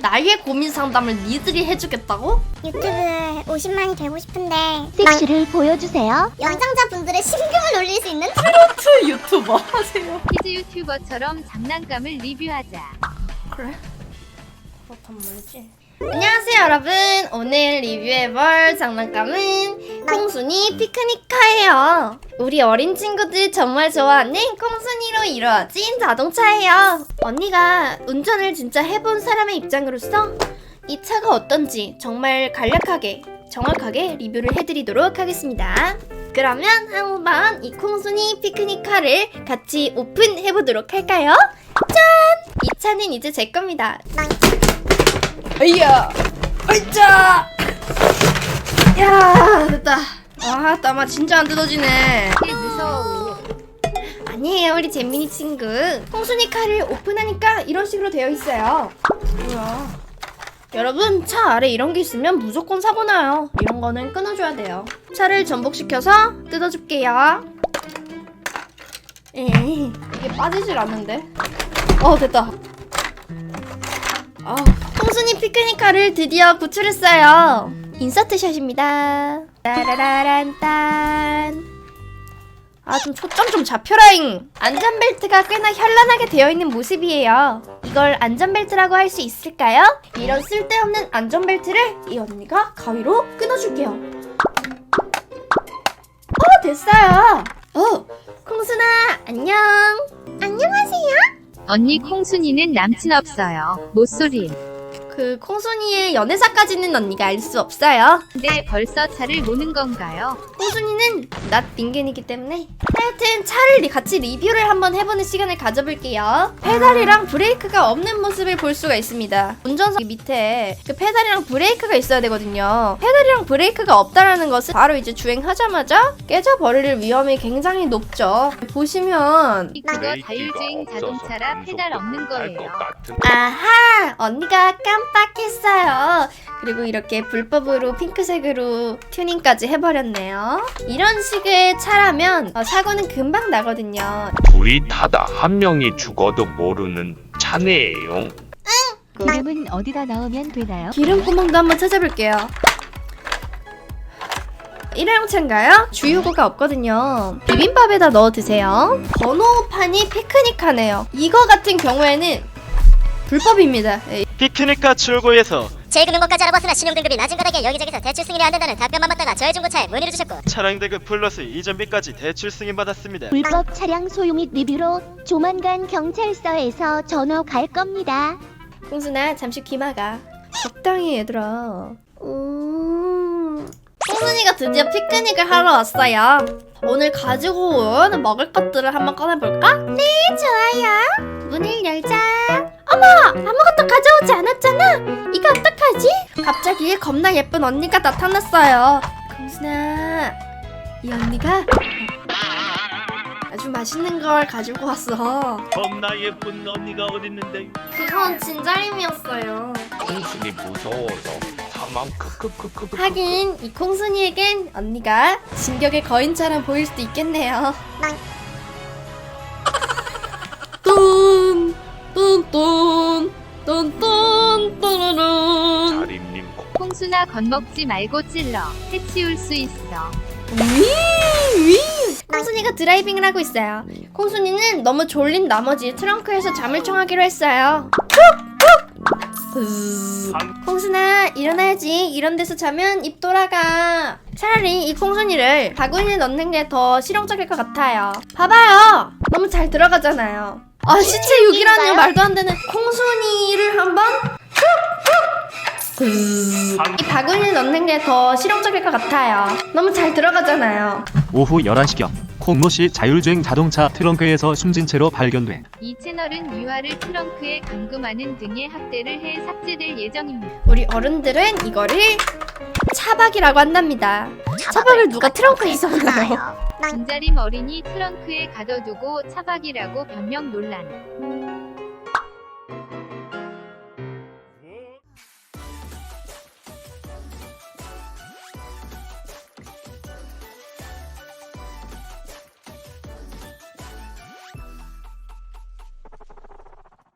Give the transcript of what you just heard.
나의 고민 상담을 니들이 해주겠다고? 유튜브에 50만이 되고 싶은데 섹시를 보여주세요. 연장자분들의 심금을 올릴 수 있는 트 유튜버 하세요. 키즈 유튜버처럼 장난감을 리뷰하자. 그래? 그렇단 말이지. 안녕하세요 여러분. 오늘 리뷰해볼 장난감은 콩순이 피크닉카예요. 우리 어린 친구들이 정말 좋아하는 콩순이로 이루어진 자동차예요. 언니가 운전을 진짜 해본 사람의 입장으로서 이 차가 어떤지 정말 간략하게 정확하게 리뷰를 해드리도록 하겠습니다. 그러면 한번 이 콩순이 피크닉카를 같이 오픈해보도록 할까요? 짠! 이 차는 이제 제 겁니다. 아이야! 아이짜! 야, 됐다. 아, 따마 진짜 안 뜯어지네. 개 무서워. 아니에요, 우리 재민이 친구. 콩순이 칼을 오픈하니까 이런 식으로 되어 있어요. 뭐야? 여러분, 차 아래 이런 게 있으면 무조건 사고 나요. 이런 거는 끊어줘야 돼요. 차를 전복시켜서 뜯어줄게요. 에이, 이게 빠지질 않는데. 어, 됐다. 아, 피크닉카를 드디어 구출했어요. 인서트 샷입니다. 따라라란 딴. 아, 좀 초점 좀 잡혀라잉. 안전벨트가 꽤나 현란하게 되어 있는 모습이에요. 이걸 안전벨트라고 할 수 있을까요? 이런 쓸데없는 안전벨트를 이 언니가 가위로 끊어줄게요. 어, 됐어요. 어, 콩순아, 안녕. 안녕하세요. 언니 콩순이는 남친 없어요. 모쏠임. 그 콩순이의 연애사까지는 언니가 알 수 없어요. 근데 벌써 차를 모는 건가요? 콩순이는 낫 빙겐이기 때문에 하여튼 차를 같이 리뷰를 한번 해보는 시간을 가져볼게요. 페달이랑 브레이크가 없는 모습을 볼 수가 있습니다. 운전석 밑에 그 페달이랑 브레이크가 있어야 되거든요. 페달이랑 브레이크가 없다라는 것은 바로 이제 주행하자마자 깨져버릴 위험이 굉장히 높죠. 보시면 그거 자율주행 자동차라 페달 없는 거예요. 아하! 언니가 깜빡했어요. 그리고 이렇게 불법으로 핑크색으로 튜닝까지 해버렸네요. 이런 식의 차라면 어, 사고는 금방 나거든요. 둘이 타다 한 명이 죽어도 모르는 차네요. 이름은 어디다 넣으면 되나요? 기름 구멍도 한번 찾아볼게요. 일회용 차인가요? 주유구가 없거든요. 비빔밥에다 넣어 드세요. 번호판이 피크닉하네요. 이거 같은 경우에는 불법입니다. 예, 피크닉카 출고에서 제일 금융 것까지 알아봤으나 신용등급이 낮은 가닥에 여기저기서 대출 승인이 안 된다는 답변만 받다가 저의 중고차에 문의를 주셨고 차량 대급 플러스 이전비까지 대출 승인 받았습니다. 불법 차량 소유 및 리뷰로 조만간 경찰서에서 전화 갈 겁니다. 홍순아 잠시 귀마가 적당히 얘들아 음... 홍순이가 드디어 피크닉을 하러 왔어요 오늘 가지고 온 먹을 것들을 한번 꺼내볼까? 네 좋아요 문을 열자 어머 아무것도 가져오지 않았잖아 이거 어떡하지? 갑자기 겁나 예쁜 언니가 나타났어요 홍순아 이 언니가 아주 맛있는 걸 가지고 왔어 겁나 예쁜 언니가 어딨는데 그건 진짜림이었어요 콩순이 무서워서 크크크크. 하긴 이 콩순이에겐 언니가 진격의 거인처럼 보일 수도 있겠네요. 뚠, 또로론. 자림님 콩순아 겁먹지 말고 찔러. 해치울 수 있어. 위, 위. 콩순이가 드라이빙을 하고 있어요. 콩순이는 너무 졸린 나머지 트렁크에서 잠을 청하기로 했어요. 콩순아 일어나야지. 이런 데서 자면 입 돌아가. 차라리 이 콩순이를 바구니에 넣는 게 더 실용적일 것 같아요. 봐봐요. 너무 잘 들어가잖아요. 아 시체 육이라니 말도 안 되는 콩순이를 한번 이 바구니에 넣는 게 더 실용적일 것 같아요. 너무 잘 들어가잖아요. 오후 11시경 콩노시 자율주행 자동차 트렁크에서 숨진 채로 발견돼 이 채널은 유아를 트렁크에 감금하는 등의 학대를 해 삭제될 예정입니다. 우리 어른들은 이거를 차박이라고 한답니다 차박을 누가 트렁크에서 하나요? 진자림 어린이 트렁크에 가둬두고 차박이라고 변명 논란.